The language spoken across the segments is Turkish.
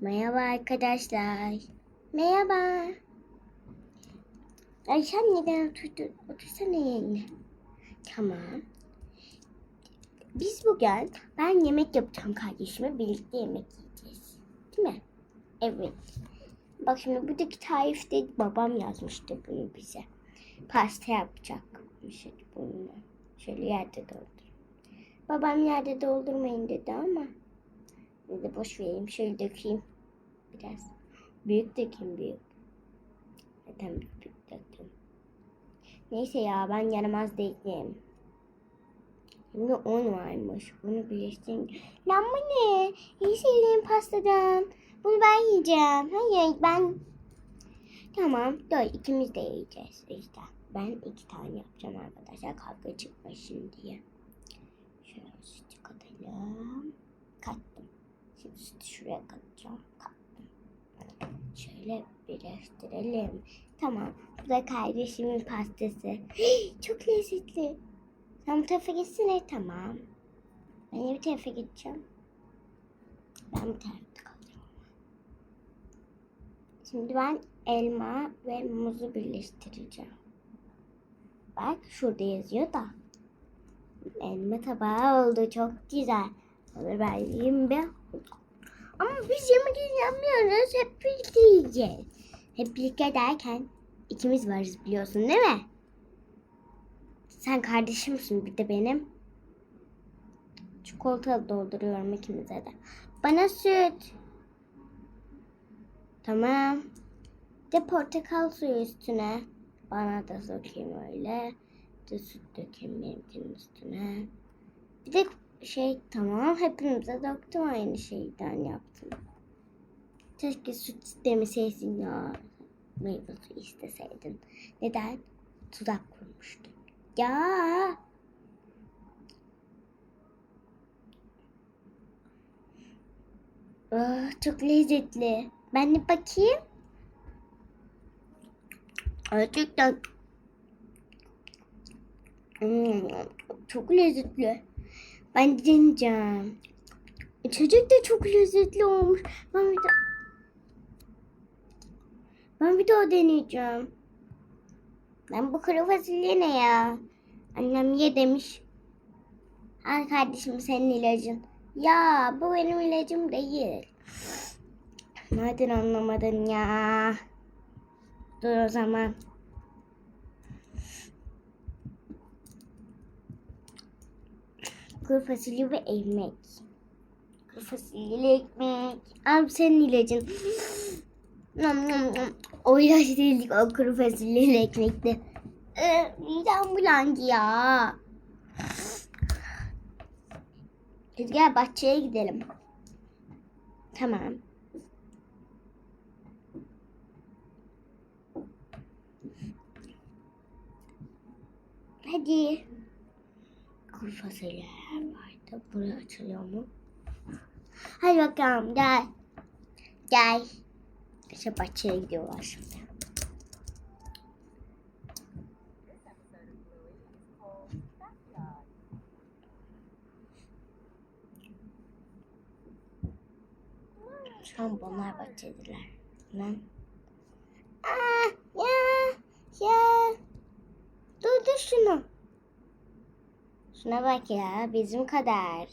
Merhaba arkadaşlar. Merhaba. Ay sen neden oturdun? Otursana yerine. Tamam. Biz bugün ben yemek yapacağım kardeşime. Birlikte yemek yiyeceğiz. Değil mi? Evet. Bak şimdi buradaki tarifte babam yazmıştı bunu bize. Pasta yapacakmış bunu. Şöyle yerde doldur. Babam yerde doldurmayın dedi ama. Dedi boş vereyim. Şöyle dökeyim. Biraz. Büyük dökeyim büyük. Zaten büyük büyük döktüm. Neyse ya ben yaramaz değilim. Şimdi un varmış. Bunu birleştirin. Lan bu ne? Sevdiğim pastadan. Bunu ben yiyeceğim. Hayır ben... Tamam. Dur ikimiz de yiyeceğiz. İşte ben iki tane yapacağım arkadaşlar. Kavga çıkmasın diye. Şöyle katalım. Kattım. Şimdi şuraya katacağım. Şöyle birleştirelim. Tamam. Bu da kardeşimin pastası. Çok lezzetli. Sen bu tarafa gitsene. Tamam. Ben bir tarafa gideceğim. Ben bu tarafta kalacağım. Şimdi ben elma ve muzu birleştireceğim. Bak şurada yazıyor da. Elma tabağı oldu. Çok güzel. Onu ben yiyeyim bir. Ama biz yemek yiyemiyoruz. Hep birlikte yiyeceğiz. Hep birlikte derken ikimiz varız biliyorsun değil mi? Sen kardeşimsin bir de benim. Çikolata dolduruyorum ikimize de. Bana süt. Tamam. De portakal suyu üstüne. Bana da dökeyim öyle. De süt dökeyim benimkinin üstüne. Bir de şey tamam hepimize döktüm aynı şeyden yaptım. Keşke süt istemeseydin ya. Meyve suyu isteseydin. Neden? Tuzak kurmuştun. Ya. Ah, çok lezzetli. Ben de bakayım. Gerçekten Hmm, çok lezzetli. Ben de deneyeceğim. İçecek de çok lezzetli olmuş. Ben bir de ben bir daha deneyeceğim. Ben bu kuru fasulye ne ya? Annem ye demiş. Al kardeşim senin ilacın. Ya bu benim ilacım değil. Nereden anlamadın ya? Dur o zaman. Kuru fasulye ve ekmek. Kuru fasulyeli ekmek. Al senin ilacın. Nom nom nom. O ilaç değildik o kuru fasulyeli ekmekti. Ee, midem bulandı ya. Gel bahçeye gidelim. Tamam. Hadi. Kuru fasulyeler vardı. Burası açılıyor mu? Hadi bakalım gel. Gel. İşte bahçeye gidiyorlar şimdi. Şu an bunlar bahçedeler. Lan. Aa, ya, ya. Dur dur şunu. Şuna bak ya bizim kadar.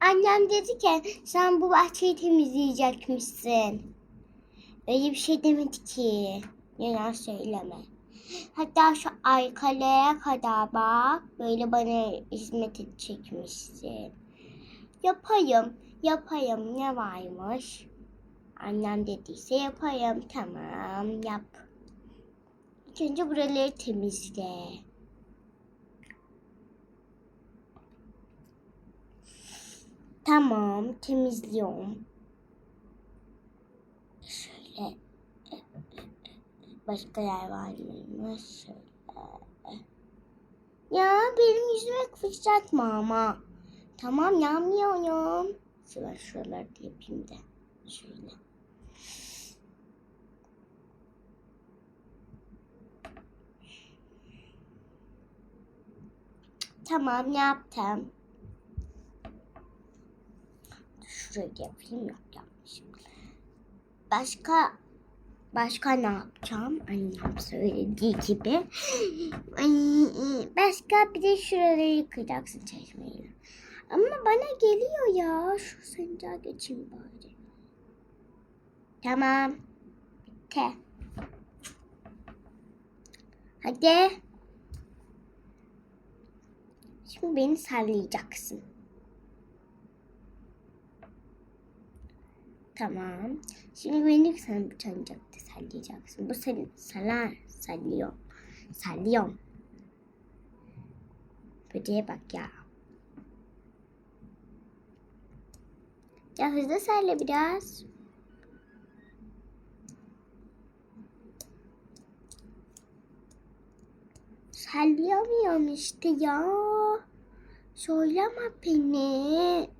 Annem dedi ki sen bu bahçeyi temizleyecekmişsin. Öyle bir şey demedi ki. Yalan söyleme. Hatta şu arkalaya kadar bak böyle bana hizmet edecekmişsin. Yapayım, yapayım ne varmış? Annem dediyse yapayım tamam yap. İlk önce buraları temizle. Tamam, temizliyorum. Şöyle. Başka yer var mıymış? Şöyle. Ya benim yüzüme fırçatma ama. Tamam yanmıyorum. Şöyle şuraları da yapayım da. Şöyle. Tamam yaptım. Şuraya film yok. Başka başka ne yapacağım? Annem söylediği gibi. Başka bir de şuraları yıkayacaksın çeşmeyle. Ama bana geliyor ya. Şu sancağı geçeyim bari. Tamam. Bitti. Hadi. Şimdi beni sallayacaksın. Tamam. Şimdi beni sen bu sancakta sallayacaksın. Bu seni sala sallıyor. Sallıyorum. Böceğe bak ya. Ya hızlı salla biraz. Sallayamıyorum işte ya. Söyleme beni.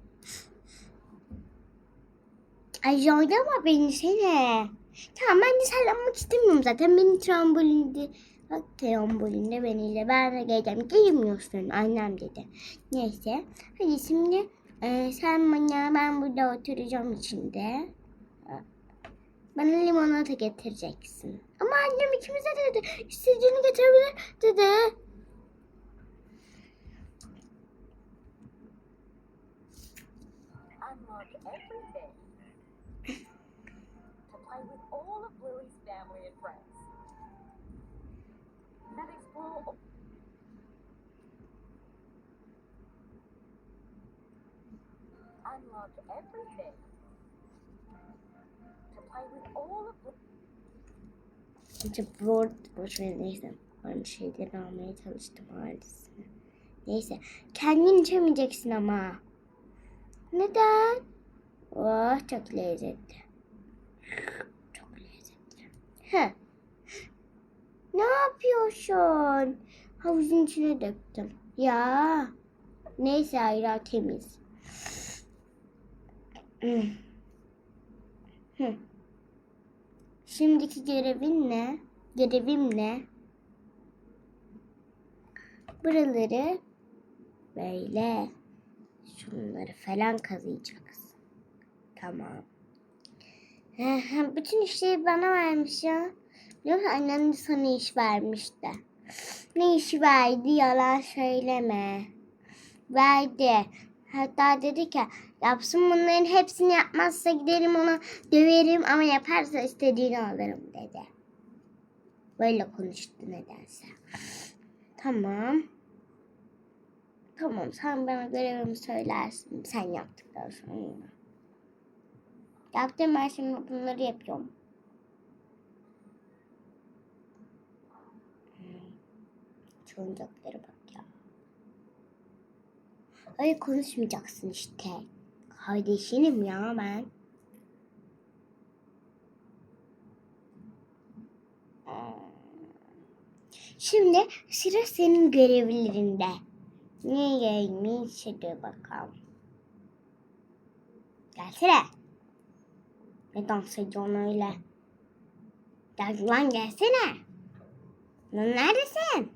Ay zorlama beni sene. Tamam ben de sallanmak istemiyorum zaten. Beni trambolinde bak trambolinde beniyle ben de geleceğim. Gelmiyorsun annem dedi. Neyse. Hadi şimdi e, sen bana ben burada oturacağım içinde. Bana limonata getireceksin. Ama annem ikimize de dedi. İstediğini getirebilir dedi. unlock play with all of Bluey's family and friends. Then explore. Unlock everything to play with all of Blue- Önce board boş ver neyse. Aynı şeyleri almaya çalıştım ailesine. Neyse. Kendin içemeyeceksin ama. Neden? Oh çok lezzetli. Heh. Ne yapıyorsun? Havuzun içine döktüm. Ya. Neyse ayran temiz. Şimdiki görevin ne? Görevim ne? Buraları böyle şunları falan kazıyacaksın. Tamam. Bütün işleri bana vermiş ya. Biliyor musun annem de sana iş vermişti. Ne işi verdi yalan söyleme. Verdi. Hatta dedi ki yapsın bunların hepsini yapmazsa giderim ona döverim ama yaparsa istediğini alırım dedi. Böyle konuştu nedense. Tamam. Tamam sen bana görevimi söylersin. Sen yaptıktan sonra. Yaptım ben şimdi bunları yapıyorum. Hmm. Oyuncaklara bak ya. Öyle konuşmayacaksın işte. Kardeşinim ya ben. Şimdi sıra senin görevlerinde. Ne gelmiş hadi bakalım. Gelsene. Ne dans ediyorsun öyle? Gel lan gelsene. Lan neredesin?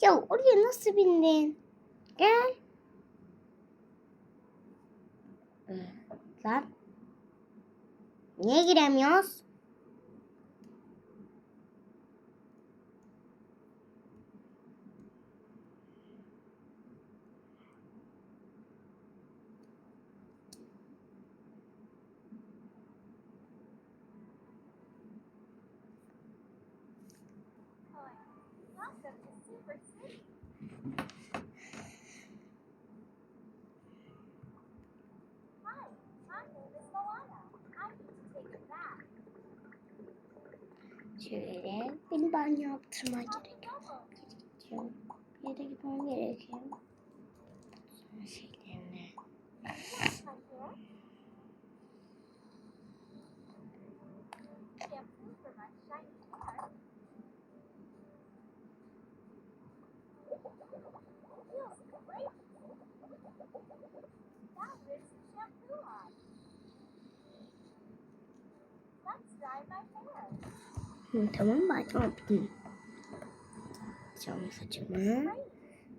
Ya oraya nasıl bindin? Gel. Lan. Niye giremiyoruz? Şöyle beni banyo yaptırma. Bubble. Gideceğim. Bir yere gitmem gerekiyor. Sonra şeylerine. Let's my hair. Tamam banyo yaptım. Cam saçımı.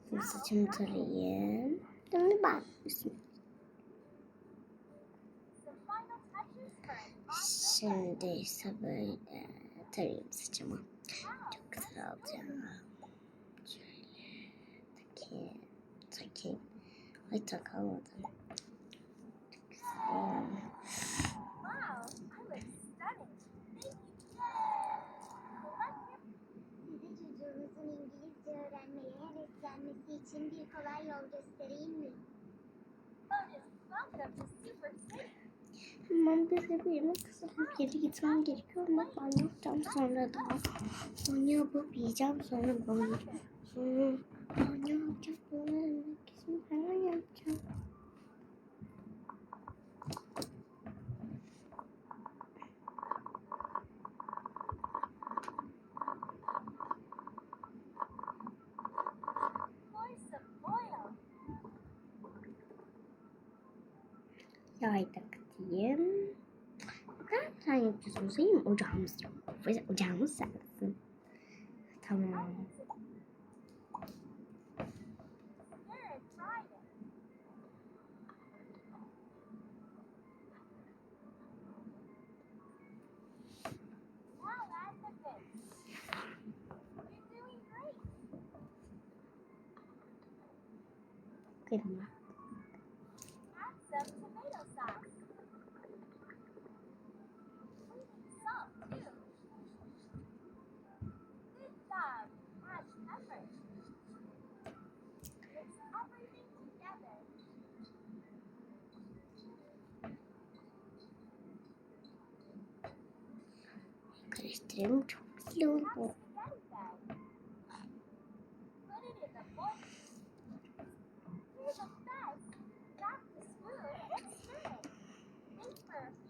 Şimdi saçımı tarayayım. Şimdi ben. Şimdi ise böyle tarayayım saçımı. Çok güzel olacak. Şöyle takayım. Takayım. Ay takamadım. Çok güzel. Wow, I look stunning. Thank you. Let's Size çocuğunuzun İngilizce öğrenmeye heveslenmesi için bir kolay yol göstereyim mi? bir yemek hazırlayıp geri gitmem gerekiyor ama ben yapacağım sonra da. Banyo yapıp yiyeceğim sonra banyo. Sonra banyo yapacağım. Sonra yemek kesin falan yapacağım. Da katayım. Ben sen yapıyorsunuz değil mi? Ocağımız yok. Ocağımız sensin. Tamam. Think for a few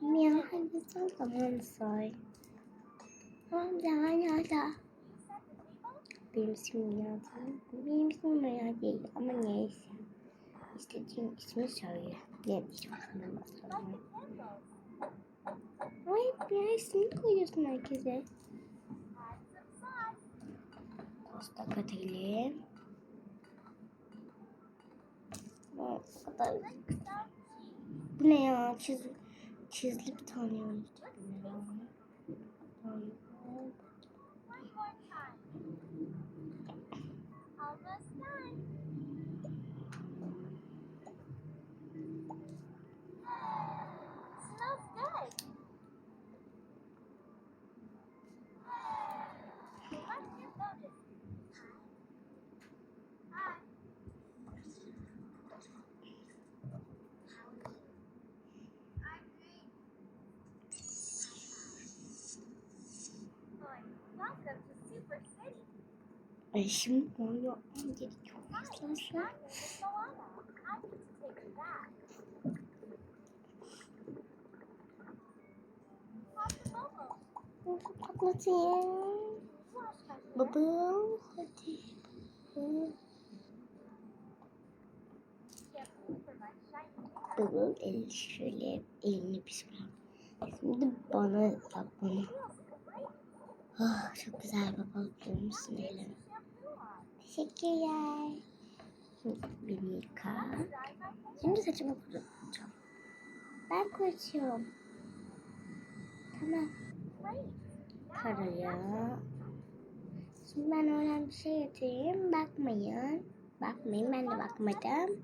Mia hadi sen zaman say. Tamam zaman ya da. Benim ismim Nihat'a. Benim ismim Maya değil ama neyse. İstediğin ismi söyle. Ne diyeceğim sana Ama hep bir ismini koyuyorsun herkese. Posta katelim. Bu kadar. Bu ne ya? Çiz, çizli bir tane olmuş. Ay şimdi onu yapmam gerekiyor. Arkadaşlar. Patlatayım. Wash my hair. Baba hadi. Hı. Shampoo for my shiny hair. Baba el şöyle elini sıra. Şimdi bana yap bana. Feels great. Ah, çok güzel baba olmuşsun elimi. Teşekkürler. Şimdi beni yıka. Şimdi saçımı kurutacağım. Ben kurutuyorum. Tamam. Karaya. Şimdi ben oradan bir şey getireyim. Bakmayın. Bakmayın ben de bakmadım.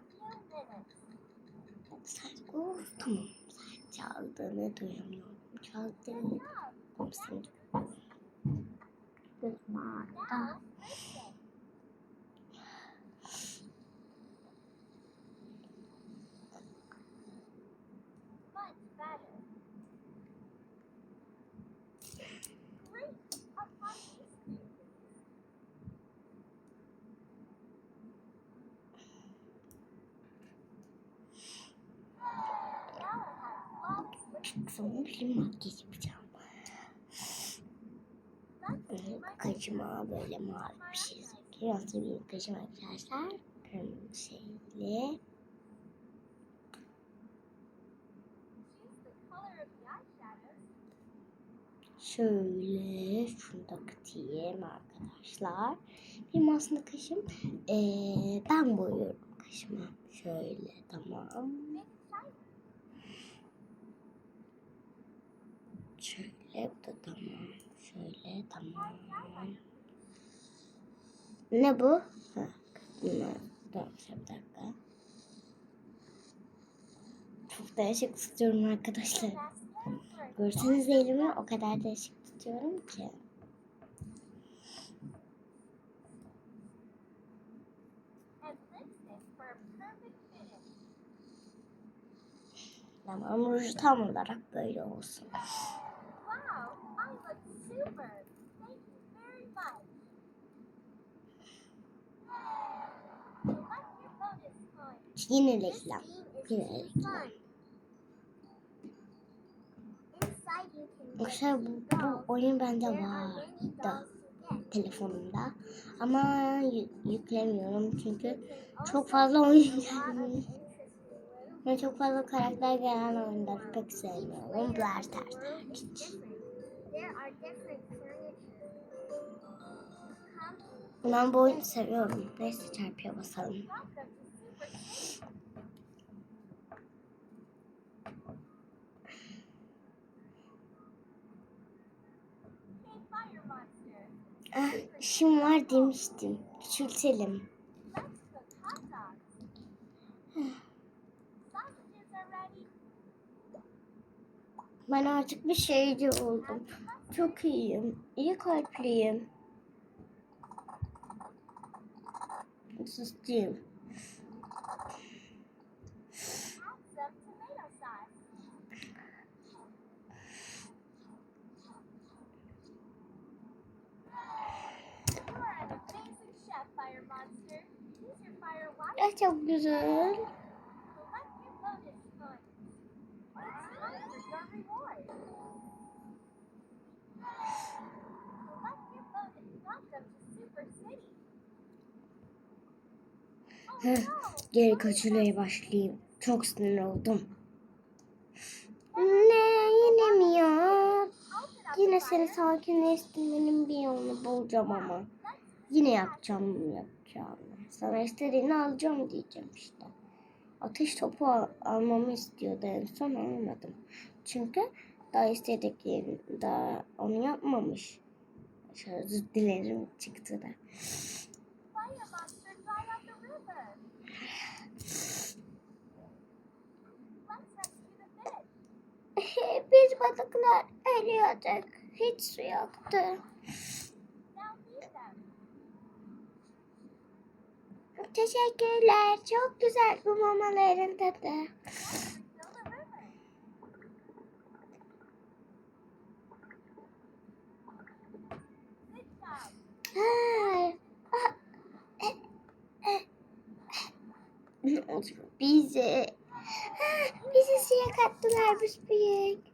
tamam. Sen çaldığını duyamıyorum. Çaldığını duyamıyorum. Gözüm ağrıdı. Now, listen. akşam bir makyaj yapacağım. Böyle kaşıma böyle mavi bir şey sıkıyor. Nasıl bir kaşım arkadaşlar? Kırmızı şeyli. Şöyle şunu da katayım arkadaşlar. Benim aslında kaşım eee, ben boyuyorum kaşımı. Şöyle tamam. Şöyle bu da tamam. Şöyle tamam. Ne bu? Ha, bunlar. Dur bir dakika. Çok değişik tutuyorum arkadaşlar. Görseniz elimi o kadar değişik tutuyorum ki. Tamam ruj tam olarak böyle olsun. Super. Thank you. Yine reklam. Yine reklam. Arkadaşlar bu, bu oyun bende var da telefonumda. Ama yü- yüklemiyorum çünkü çok fazla oyun gelmiyor. Ben çok fazla karakter gelen oyunları pek sevmiyorum. Brawl There are different Ben bu oyunu seviyorum. Neyse çarpıya basalım. Monster. Ah, işim var demiştim. Küçültelim. Ben artık bir şeyci oldum. Çok iyiyim. İyi kalpliyim. Susayım. Add some Heh! Geri kaçırmaya başlayayım. Çok sinir oldum. Ne yine mi ya? Yine seni sakinleştirmenin bir yolunu bulacağım ama. Yine yapacağım yapacağım. Sana istediğini alacağım diyeceğim işte. Ateş topu al- almamı istiyordu en son almadım. Çünkü daha istediklerini daha onu yapmamış. Özür dilerim çıktı da. Balıklar ölüyorduk. Hiç su yoktu. Teşekkürler. Çok güzel bu mamaların tadı. Job. Ha. Bizi suya kattılar büyük.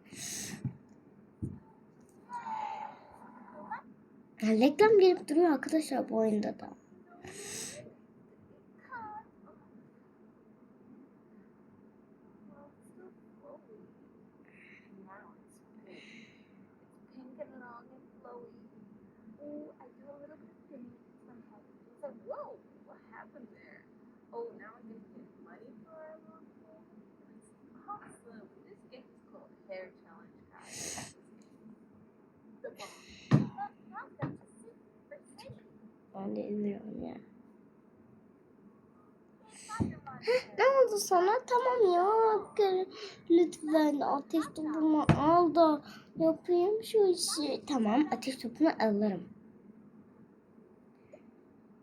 Ya, reklam gelip duruyor arkadaşlar bu oyunda da. Now Ben de izliyorum ya. Ne oldu sana? Tamam ya. Lütfen ateş topumu al da yapayım şu işi. Tamam ateş topunu alırım.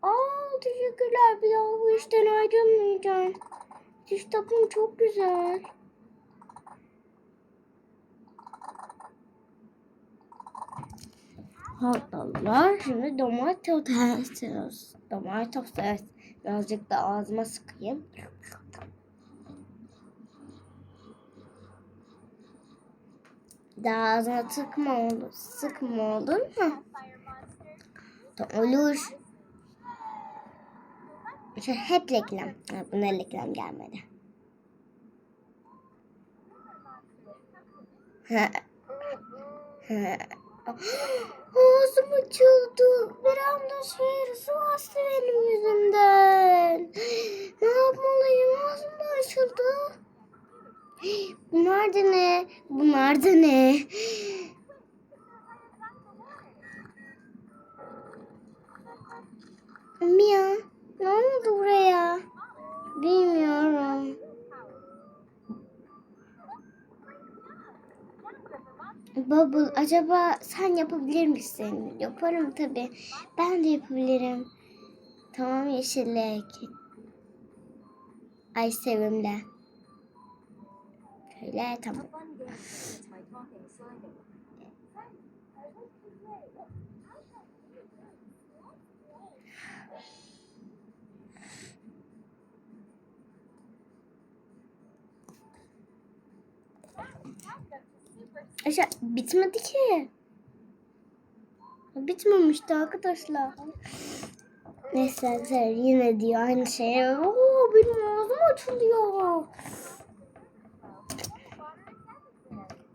Aa teşekkürler. Bir daha bu işten ayrılmayacağım. Ateş topum çok güzel. Hatta şimdi domates, domates birazcık da ağzıma sıkayım. Daha ağzına tıkma olur. Sıkma olur mu? Da olur. İşte hep reklam. Buna reklam gelmedi. Ha. Ha. Ağzım açıldı. Bir anda şehir su bastı benim yüzümden. Ne yapmalıyım? Ağzım da açıldı. Bunlar da ne? Bunlar da ne? Mia, ne oldu buraya? Bilmiyorum. Bubble, acaba sen yapabilir misin? Yaparım tabii. Ben de yapabilirim. Tamam yeşillik. Ay sevimli. Şöyle tamam. Aşağı bitmedi ki. Bitmemişti arkadaşlar. Neyse arkadaşlar yine diyor aynı şey. Oo, benim ağzım açılıyor.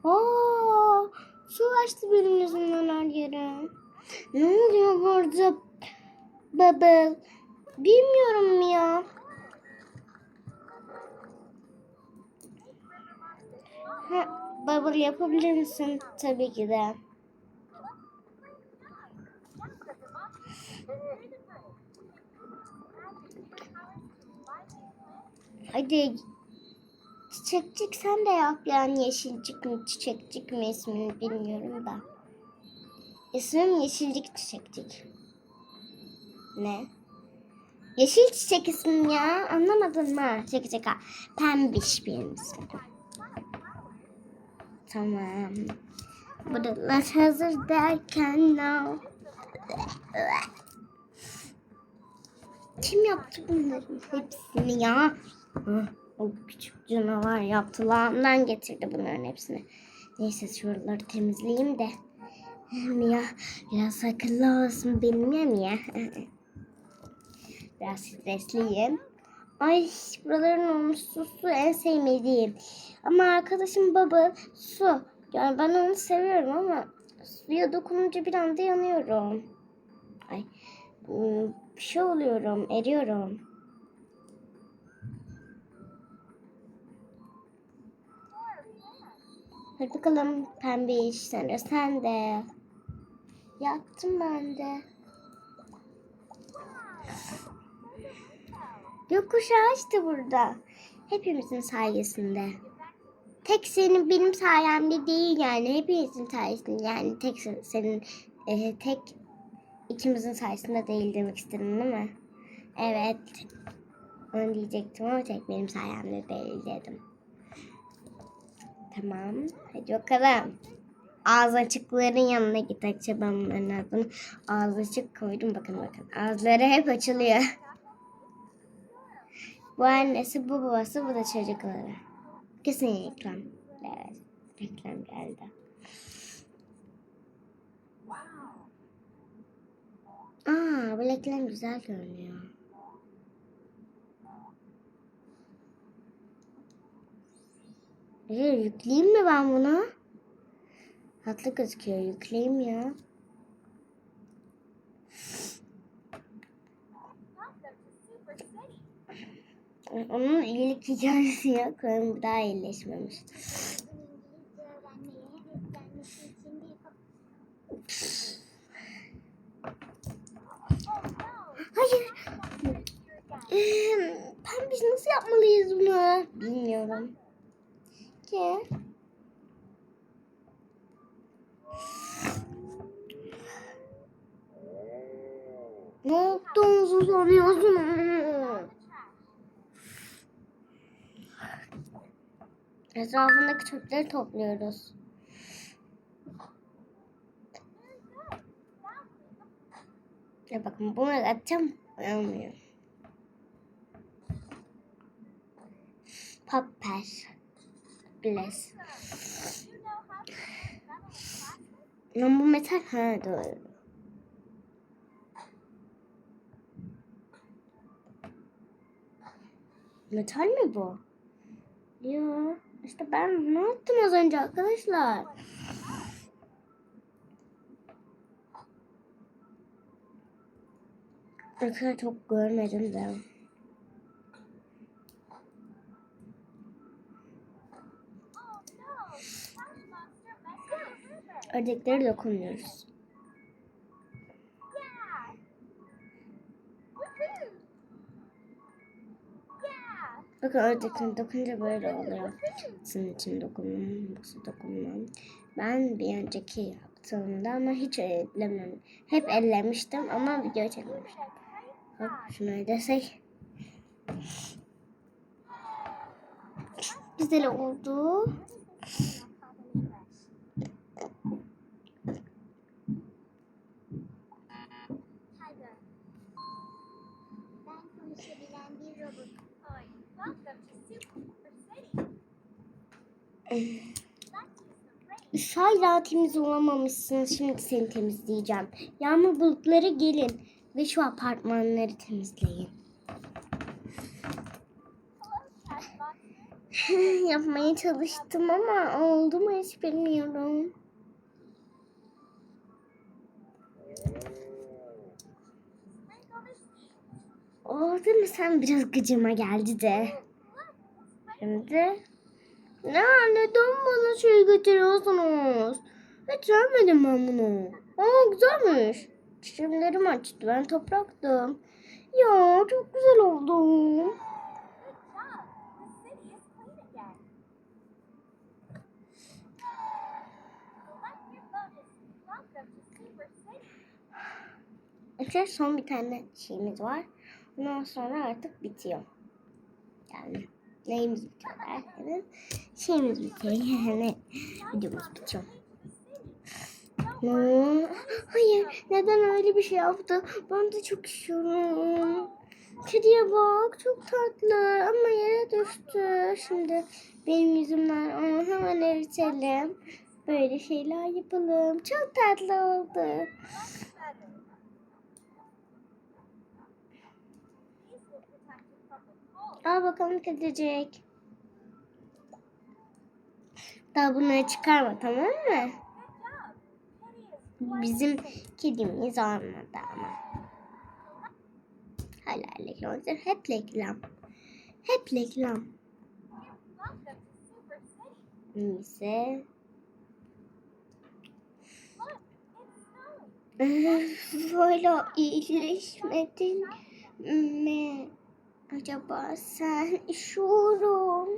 Aa, su açtı benim yüzümden her yere. Ne oluyor burada? Bubble. Bilmiyorum ya. Ha, Bubble yapabilir misin? Tabii ki de. Hadi çiçekçik sen de yap yani yeşilcik mi çiçekçik mi ismini bilmiyorum da. İsmim yeşilcik çiçekçik. Ne? Yeşil çiçek ismim ya anlamadın mı? Çeka çeka. Pembiş bir ismi. Tamam. Buralar hazır derken now. Kim yaptı bunların hepsini ya? O küçük canavar yaptı. Lağımdan getirdi bunların hepsini. Neyse şuraları temizleyeyim de. Mia biraz akıllı olsun benim ya Mia. Biraz stresliyim. Ay buraların olmuş su su en sevmediğim. Ama arkadaşım baba su. Yani ben onu seviyorum ama suya dokununca bir anda yanıyorum. Ay hmm, bir şey oluyorum, eriyorum. Hadi bakalım pembe iş sonra sen de. Yaptım ben de. Gökkuşağı işte burada. Hepimizin sayesinde. Tek senin benim sayemde değil yani. Hepimizin sayesinde yani tek se- senin e, tek ikimizin sayesinde değil demek istedin değil mi? Evet. Onu diyecektim ama tek benim sayemde değil dedim. Tamam. Hadi bakalım. Ağız açıkların yanına git açacağım ben bunların adını. Ağız açık koydum bakın bakın. Ağızları hep açılıyor. Bu annesi, bu babası, bu da çocukları. Kesin reklam. Evet, reklam geldi. Aa, bu reklam güzel görünüyor. Ee, yükleyeyim mi ben bunu? Tatlı gözüküyor. Yükleyeyim ya. Welcome to Super City. Onun iyilik hikayesi yok. Onun daha iyileşmemiş. Hayır. Ee, pembiş nasıl yapmalıyız bunu? Bilmiyorum. Ki. Ne yaptığınızı sanıyorsun? Etrafındaki çöpleri topluyoruz. Ya bakın bunu atacağım. Olmuyor. Popper. Bless. Lan bu metal. Ha doğru. Metal mi bu? Ya işte ben ne yaptım az önce arkadaşlar? Arkadaşlar çok görmedim de. Oh no! Bakın ördekleri dokununca böyle oluyor. Sizin için dokunmam, yoksa dokunmam. Ben bir önceki yaptığımda ama hiç ellemem. Hep ellemiştim ama video çekmemiştim. Hop şunu desek. Güzel oldu. Hala temiz olamamışsın. Şimdi seni temizleyeceğim. Yağmur bulutları gelin ve şu apartmanları temizleyin. Yapmaya çalıştım ama oldu mu hiç bilmiyorum. Oldu mu sen biraz gıcıma geldi de. Şimdi ne neden bana şey getiriyorsunuz? Hiç sevmedim ben bunu. Aa güzelmiş. Çiçeklerim açtı. Ben topraktım. Ya çok güzel oldum. İşte son bir tane şeyimiz var. Ondan sonra artık bitiyor. Yani neyimiz bitiyor derseniz şeyimiz bitiyor. Yani videomuz bitiyor. Hayır, neden öyle bir şey yaptı? Ben de çok istiyorum. Kediye bak, çok tatlı ama yere düştü. Şimdi benim yüzümden onu hemen eritelim. Böyle şeyler yapalım. Çok tatlı oldu. Al bakalım kedicik. Daha bunları çıkarma tamam mı? Bizim kedimiz olmadı ama. Hala reklam. Hep reklam. Hep reklam. Neyse. Böyle iyileşmedin mi? Acaba sen üşüyorum.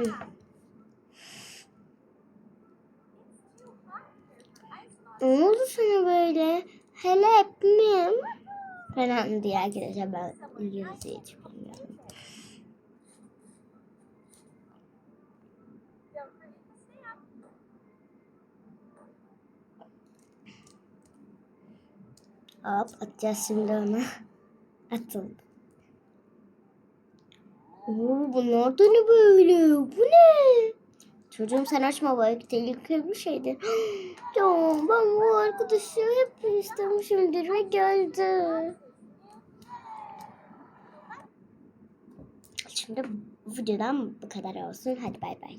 Monsters. Ne oldu sana böyle? Hele etmem. Falan diye arkadaşlar ben İngilizce hiç bilmiyorum. Hop atacağız şimdi ona. Atın. Oo, bunlar da ne böyle? Bu ne? Çocuğum sen açma belki tehlikeli bir şeydir. ya ben bu arkadaşı hep istemişimdir ve geldi. Şimdi bu videodan bu kadar olsun. Hadi bay bay.